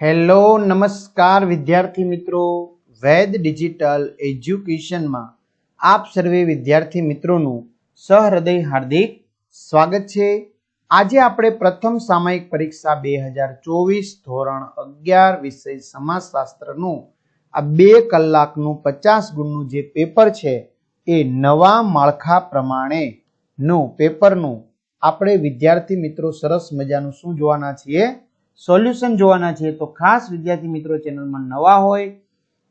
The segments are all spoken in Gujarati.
હેલો, નમસ્કાર વિદ્યાર્થી મિત્રો. વેદ ડિજિટલ એજ્યુકેશનમાં આપ સર્વે વિદ્યાર્થી મિત્રોનું સહૃદય હાર્દિક સ્વાગત છે. આજે આપણે પ્રથમ સામયિક પરીક્ષા બે હજાર ચોવીસ ધોરણ અગિયાર વિષય સમાજશાસ્ત્રનું આ બે કલાકનું પચાસ ગુણનું જે પેપર છે એ નવા માળખા પ્રમાણેનું પેપરનું આપણે વિદ્યાર્થી મિત્રો સરસ મજાનું શું જોવાના છીએ? સોલ્યુશન જોવાના છે તો ખાસ વિદ્યાર્થી મિત્રો ચેનલમાં નવા હોય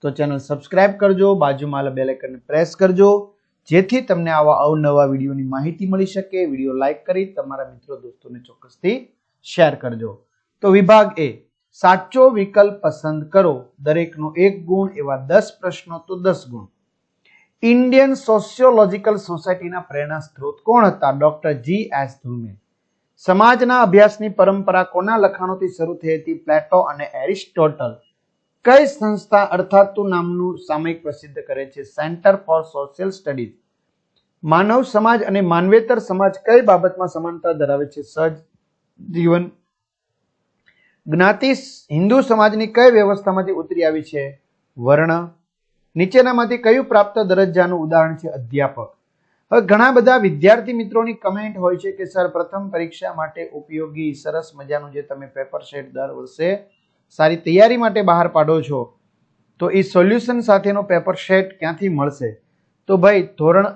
તો ચેનલ સબસ્ક્રાઇબ કરજો, બાજુમાં બેલ આઇકનને પ્રેસ કરજો, જેથી તમને આવા અવનવા વિડીયોની માહિતી મળી શકે. વીડિયો લાઇક કરી તમારા મિત્રો દોસ્તોને ચોક્કસથી શેર કરજો. તો વિભાગ એ, સાચો વિકલ્પ પસંદ કરો. દરેકનો એક ગુણ, એવા દસ પ્રશ્નો તો દસ ગુણ. ઇન્ડિયન સોશિયોલોજીકલ સોસાયટીના પ્રેરણા સ્ત્રોત કોણ હતા? Doctor G S Dhume. સમાજના અભ્યાસની પરંપરા કોના લખાણોથી શરૂ થઈ હતી પ્લેટો અને એરિસ્ટોટલ? કઈ સંસ્થા અર્થાતુ નામનું સામયિક પ્રસિદ્ધ કરે છે? Centre for social studies. માનવ સમાજ અને માનવેતર સમાજ કઈ બાબતમાં સમાનતા ધરાવે છે? સહજ જીવન જ્ઞાતિ હિન્દુ સમાજની કઈ વ્યવસ્થામાંથી ઉતરી આવી છે? વર્ણ. નીચેનામાંથી કયું પ્રાપ્ત દરજ્જાનું ઉદાહરણ છે? અધ્યાપક. હવે ઘણા બધા વિદ્યાર્થી મિત્રોની કમેન્ટ હોય છે કે, સર, પ્રથમ પરીક્ષા માટે ઉપયોગી, સરસ મજાનું જે તમે પેપર સેટ દર વર્ષે સારી તૈયારી માટે બહાર પાડો છો, તો એ સોલ્યુશન સાથેનો પેપર સેટ ક્યાંથી મળશે? તો ભાઈ, ધોરણ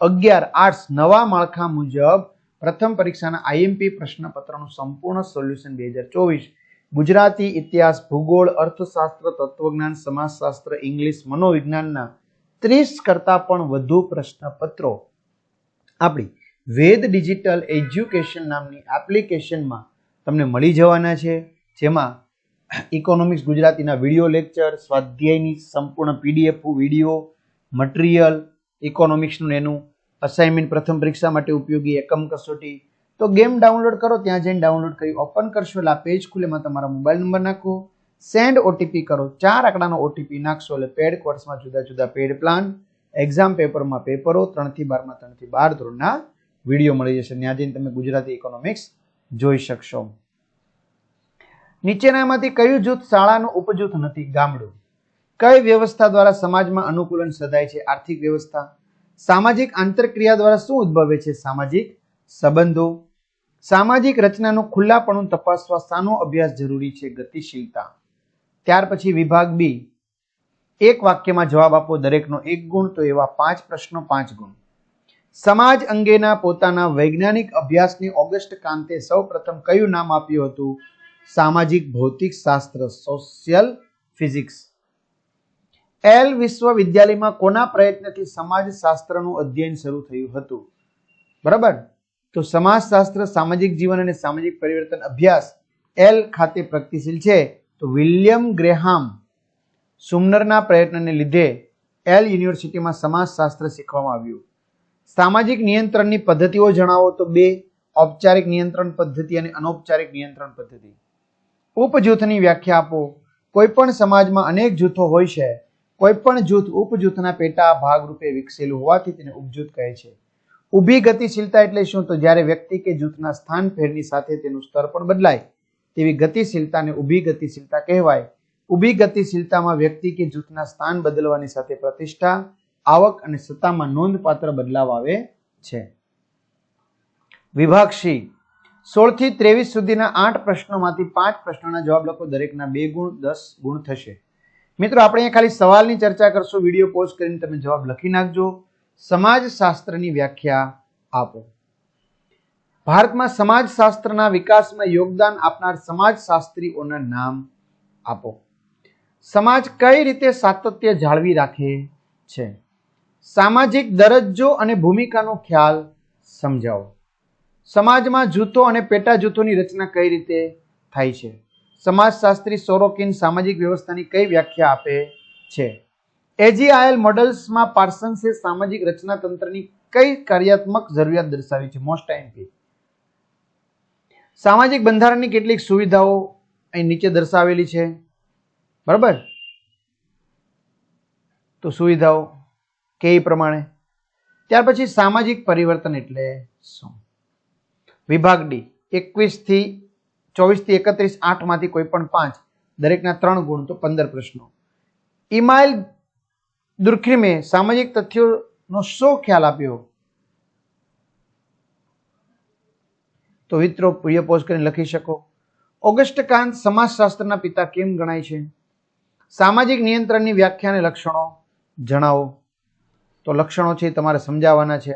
અગિયાર આર્ટ્સ નવા માળખા મુજબ પ્રથમ પરીક્ષાના આઈએમપી પ્રશ્નપત્રનું સંપૂર્ણ સોલ્યુશન બે હજાર ચોવીસ. ગુજરાતી ઇતિહાસ, ભૂગોળ, અર્થશાસ્ત્ર, તત્વજ્ઞાન, સમાજશાસ્ત્ર, ઇંગ્લિશ, મનોવિજ્ઞાનના ત્રીસ કરતાં પણ વધુ પ્રશ્નપત્રો. આપણી વેદ ડિજિટલ એજ્યુકેશન નામની એપ્લિકેશનમાં તમને મળી જવાના છે, જેમાં ઇકોનોમિક્સ ગુજરાતીના વીડિયો લેક્ચર, સ્વાધ્યાયની સંપૂર્ણ પીડીએફ, વીડિયો, મટીરિયલ, ઇકોનોમિક્સનું એનું અસાઇનમેન્ટ, પ્રથમ પરીક્ષા માટે ઉપયોગી એકમ કસોટી. તો ગેમ ડાઉનલોડ કરો, ત્યાં જઈને ડાઉનલોડ કરી ઓપન કરશો. એટલે આ પેજ ખુલેમાં તમારા મોબાઈલ નંબર નાખો. સેન્ડ ઓટીપી કરો. ચાર આંકડાનો ઓટીપી નાખશો એટલે પેડ કોર્સમાં જુદા જુદા પેડ પ્લાન એક્ઝામ પેપરમાં પેપરો ત્રણથી બારમાં, ત્રણથી બાર ધોરણના વીડિયો મળી જશે. ત્યાં જઈને તમે ગુજરાતી ઇકોનોમિક્સ જોઈ શકશો. નીચેનામાંથી કયું જૂથ શાળાનું ઉપજૂથ નથી? ગામડું. કઈ વ્યવસ્થા દ્વારા સમાજમાં અનુકૂલન સધાય છે? આર્થિક વ્યવસ્થા. સામાજિક આંતરક્રિયા દ્વારા શું ઉદ્ભવે છે? સામાજિક સંબંધો. સામાજિક રચનાનું ખુલ્લાપણું તપાસવા શાનો અભ્યાસ જરૂરી છે? ગતિશીલતા. ત્યાર પછી વિભાગ બી. એક વાક્યમાં જવાબ આપો દરેકનો એક ગુણ, તો એવા પાંચ પ્રશ્નો, પાંચ ગુણ. સમાજ અંગેના પોતાના વૈજ્ઞાનિક અભ્યાસની ઓગસ્ટ કાંતે સૌ પ્રથમ કયું નામ આપ્યું હતું? સામાજિક, ભૌતિક શાસ્ત્ર સોશિયલ ફિઝિક્સ એલ વિશ્વવિદ્યાલયમાં કોના પ્રયત્નથી સમાજશાસ્ત્રનું અધ્યયન શરૂ થયું હતું? બરાબર? તો સમાજશાસ્ત્ર, સામાજિક જીવન અને સામાજિક પરિવર્તન અભ્યાસ એલ ખાતે પ્રગતિશીલ છે. તો વિલિયમ ગ્રેહામ સુમનરના પ્રયત્નને લીધે એલ યુનિવર્સિટીમાં સમાજશાસ્ત્ર શીખવામાં આવ્યું. સામાજિક નિયંત્રણની પદ્ધતિઓ જણાવો તો બે, ઔપચારિક નિયંત્રણ પદ્ધતિ અને અનૌપચારિક નિયંત્રણ પદ્ધતિ. ઉપજૂથની વ્યાખ્યા આપો. કોઈ પણ સમાજમાં અનેક જૂથો હોય છે. કોઈ પણ જૂથ ઉપજૂથના પેટા ભાગરૂપે વિકસેલું હોવાથી તેને ઉપજૂથ કહે છે. ઊભી ગતિશીલતા એટલે શું? તો જ્યારે વ્યક્તિ કે જૂથના સ્થાન ફેરની સાથે તેનું સ્તર પણ બદલાય. તેવી ગતિશીલતાને ઊભી ગતિશીલતા કહેવાય. ઊભી ગતિશીલતામાં વ્યક્તિ કે જૂથના સ્થાન બદલવાની સાથે પ્રતિષ્ઠા, આવક અને સત્તામાં નોંધપાત્ર બદલાવ આવે છે. વિભાગ સી સોળથી ત્રેવીસ સુધીના આઠ પ્રશ્નોમાંથી પાંચ પ્રશ્નોના જવાબ લખો. દરેકના બે ગુણ, દસ ગુણ થશે. મિત્રો, આપણે અહીંયા ખાલી સવાલની ચર્ચા કરશું. વીડિયો પોઝ કરીને તમે જવાબ લખી નાખજો. સમાજશાસ્ત્રની વ્યાખ્યા આપો. ભારતમાં સમાજશાસ્ત્રના વિકાસમાં યોગદાન આપનાર સમાજશાસ્ત્રીઓના નામ આપો. સમાજ કઈ રીતે સાતત્ય જાળવી રાખે છે? સામાજિક દરજ્જો અને ભૂમિકાનો ખ્યાલ સમજાવો. સમાજમાં જૂથો અને પેટા જૂથોની રચના કઈ રીતે થાય છે? સમાજશાસ્ત્રી સોરોકિન સામાજિક વ્યવસ્થાની કઈ વ્યાખ્યા આપે છે? એજીઆઈએલ મોડલ્સમાં પાર્સન્સે સામાજિક રચના તંત્રની કઈ કાર્યાત્મક જરૂરિયાત દર્શાવી છે? મોસ્ટ એમપી સામાજિક બંધારણની કેટલીક સુવિધાઓ અહીં નીચે દર્શાવેલી છે. બરાબર? તો સુવિધાઓ કે પ્રમાણે? ત્યાર પછી સામાજિક પરિવર્તન એટલે શું? વિભાગ ડી, એકવીસથી ચોવીસથી એકત્રીસ, આઠમાંથી કોઈ પણ પાંચ, દરેકના ત્રણ ગુણ, તો પંદર પ્રશ્નો. ઇમાઇલ દુર્ખીમે સામાજિક તથ્યોનો શો ખ્યાલ આપ્યો? તો મિત્રો, પ્રિય પોઝ કરીને લખી શકો. ઓગસ્ટ કાંત સમાજશાસ્ત્રના પિતા કેમ ગણાય છે? સામાજિક નિયંત્રણની વ્યાખ્યાને લક્ષણો જણાવો. તો લક્ષણો છે તમારે સમજાવવાના છે.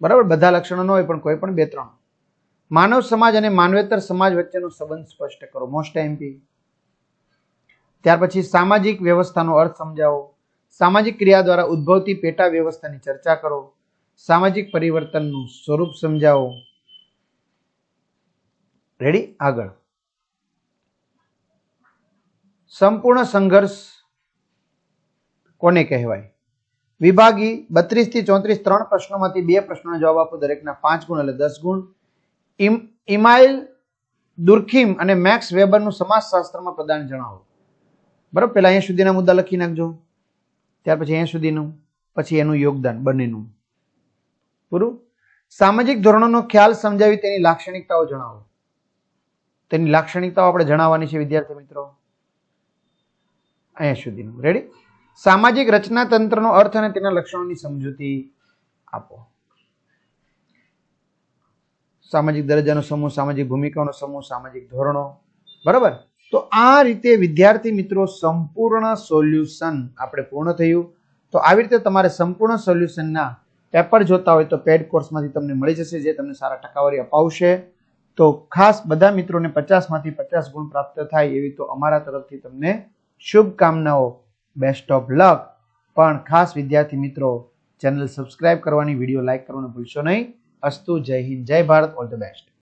બરાબર? બધા લક્ષણો ન હોય પણ કોઈ પણ બે ત્રણ માનવ સમાજ અને માનવેતર સમાજ વચ્ચેનો સંબંધ સ્પષ્ટ કરો. મોસ્ટ એમપી ત્યાર પછી સામાજિક વ્યવસ્થાનો અર્થ સમજાવો. સામાજિક ક્રિયા દ્વારા ઉદ્ભવતી પેટા વ્યવસ્થાની ચર્ચા કરો. સામાજિક પરિવર્તનનું સ્વરૂપ સમજાવો. રેડી આગળ. સંપૂર્ણ સંઘર્ષ કોને કહેવાય? વિભાગી બત્રીસથી ચોત્રીસ ત્રણ પ્રશ્નોમાંથી બે પ્રશ્નોના જવાબ આપો, દરેકના પાંચ ગુણ એટલે દસ ગુણ. ઇમ, ઇમાઇલ દુર્ખીમ અને મેક્સ વેબરનું સમાજશાસ્ત્રમાં પ્રદાન જણાવો. બરાબર? પહેલાં અહીંયા સુધીના મુદ્દા લખી નાખજો. ત્યાર પછી અહીંયા સુધીનું, પછી એનું યોગદાન, બંનેનું. પૂરું? સામાજિક ધોરણોનો ખ્યાલ સમજાવી તેની લાક્ષણિકતાઓ જણાવો. તેની લાક્ષણિકતાઓ આપણે જણાવવાની છે, વિદ્યાર્થી મિત્રો. અહીંયા સુધીનું રેડી સામાજિક રચના તંત્રનો અર્થ અને તેના લક્ષણોની સમજૂતી આપો. સામાજિક દરજ્જાનો સમૂહ, સામાજિક ભૂમિકાનો સમૂહ, સામાજિક ધોરણો. બરાબર? તો આ રીતે વિદ્યાર્થી મિત્રો સંપૂર્ણ સોલ્યુશન આપણે પૂર્ણ થયું. તો આવી રીતે તમારે સંપૂર્ણ સોલ્યુશનના પેપર જોતા હોય તો પેડ કોર્સમાંથી તમને મળી જશે, જે તમને સારા ટકાવારી અપાવશે. તો ખાસ બધા મિત્રોને પચાસમાંથી પચાસ ગુણ પ્રાપ્ત થાય એવી તો અમારા તરફથી તમને શુભકામનાઓ. બેસ્ટ ઓફ લક પણ ખાસ વિદ્યાર્થી મિત્રો, ચેનલ સબસ્ક્રાઇબ કરવાની, વીડિયો લાઇક કરવાનું ભૂલશો નહીં. અસ્તુ, જય હિન્દ, જય ભારત, ઓલ ધ બેસ્ટ.